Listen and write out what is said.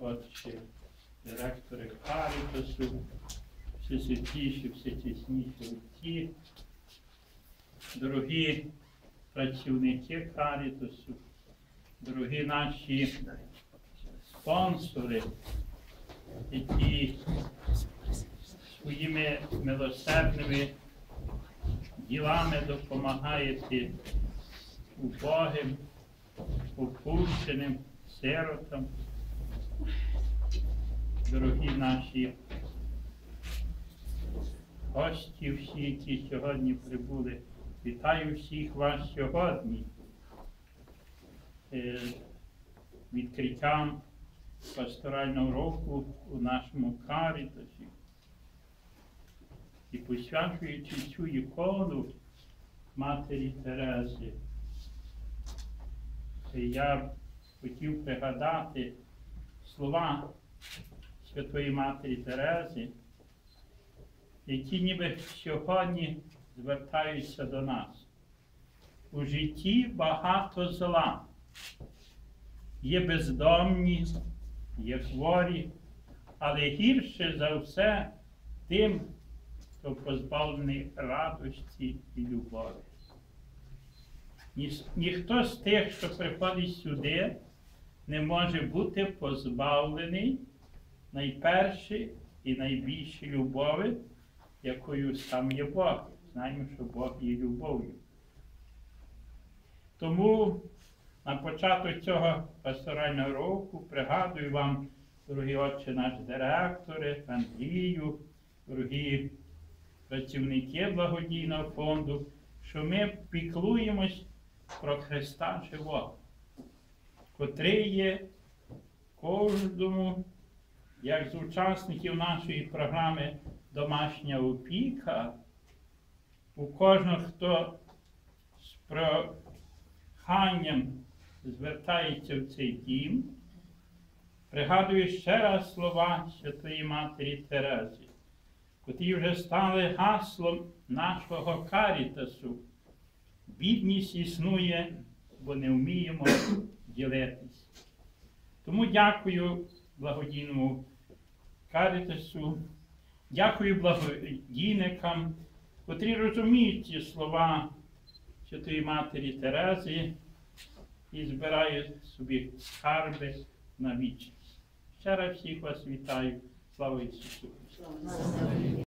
отче, директори Карітасу, всесвятіші, всечесніші отці, дорогі працівники Карітасу, дорогі наші спонсори, які своїми милосердними ділами допомагаєте убогим, опущеним, сиротам, дорогі наші гості, всі, які сьогодні прибули. Вітаю всіх вас сьогодні. е, Відкриттям пасторального року у нашому карітасі. І посвячуючи цю ікону Матері Терези, я хотів пригадати слова Святої Матері Терези, які ніби сьогодні звертаються до нас. У житті багато зла. Є бездомні, є хворі, але гірше за все тим, хто позбавлений радості і любові. Ніхто з тих, що приходить сюди, не може бути позбавлений найперше і найбільше любові, якою сам є Бог. Знаємо, що Бог є любов'ю. Тому на початок цього пасторального року пригадую вам, дорогі отче, наш директори, Андрію, дорогі працівники благодійного фонду, що ми піклуємось про Христа живого, котрий є кожному, як з учасників нашої програми Домашня опіка, у кожного, хто з проханням звертається в цей дім, пригадую ще раз слова Святої Матері Терези, котрі вже стали гаслом нашого карітасу. Бідність існує, бо не вміємо ділитись. Тому дякую благодійному карітасу, дякую благодійникам, котрі розуміють ці слова Святої Матері Терези і збирають собі скарби на вічність. Ще раз всіх вас вітаю. Слава Ісусу!